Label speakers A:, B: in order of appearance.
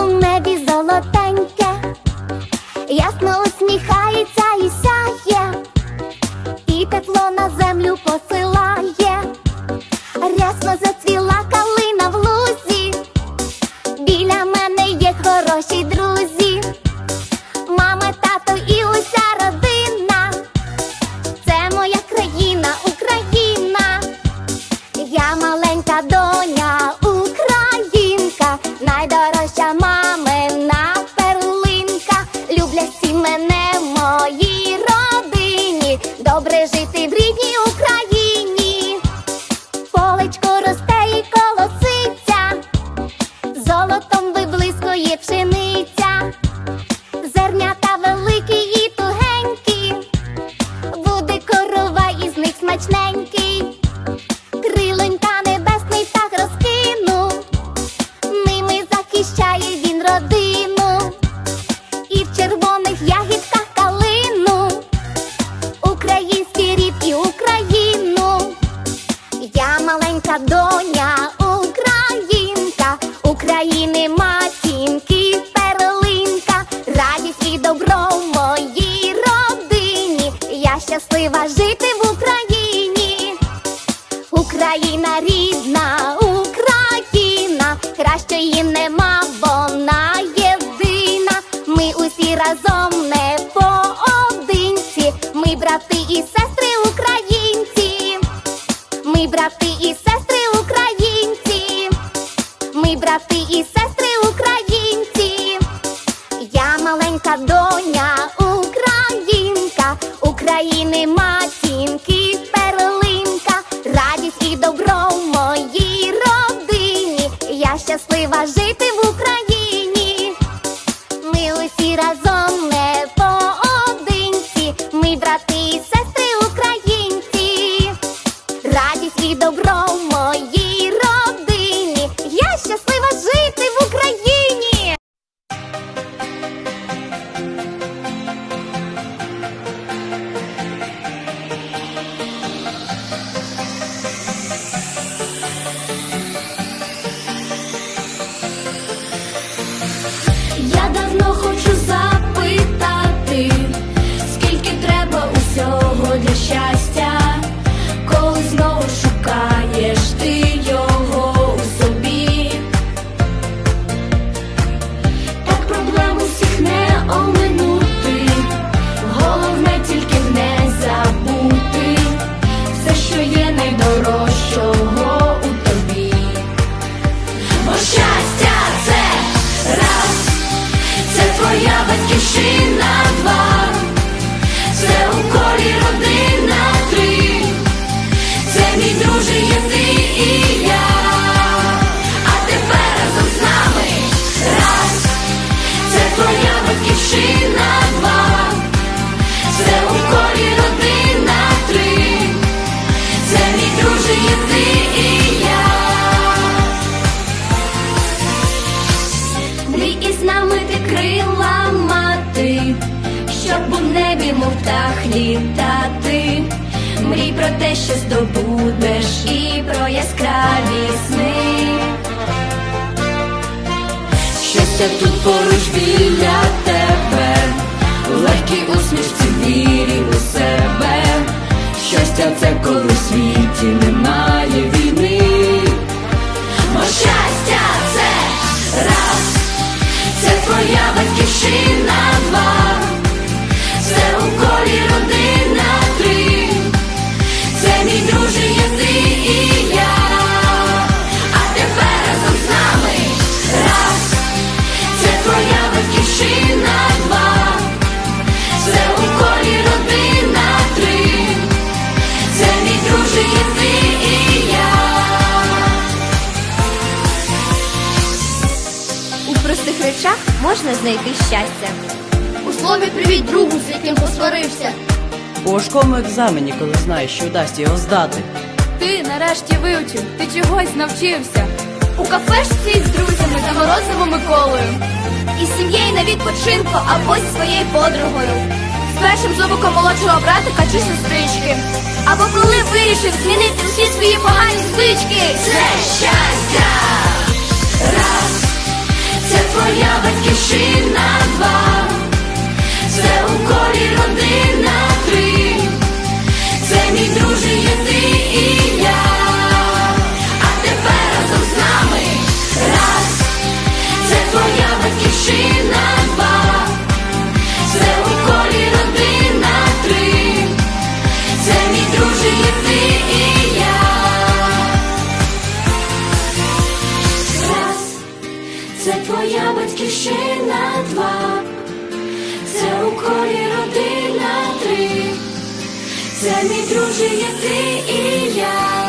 A: у небі золотеньке, ясно усміхається. Україна рідна, Україна, кращої нема, вона єдина. Ми усі разом не поодинці. Ми брати і сестри українці. Ми брати.
B: you she ти, мрій про те, що здобудеш, і про яскраві сни, щастя тут поруч біля тебе.
C: можна знайти щастя.
D: У слові привіть другу, з яким посварився.
E: У важкому екзамені, коли знаєш, що вдасть його здати.
D: Ти нарешті вивчив, ти чогось навчився. У кафешці з друзями та морозивом Миколою.
C: Із сім'єю на відпочинку або зі своєю подругою.
D: З першим зубиком молодшого братика чи сестрички.
C: Або коли вирішив змінити всі свої погані звички.
B: Це щастя! Раз! це твоя батьківщина два. Це мій друже, є ти і я.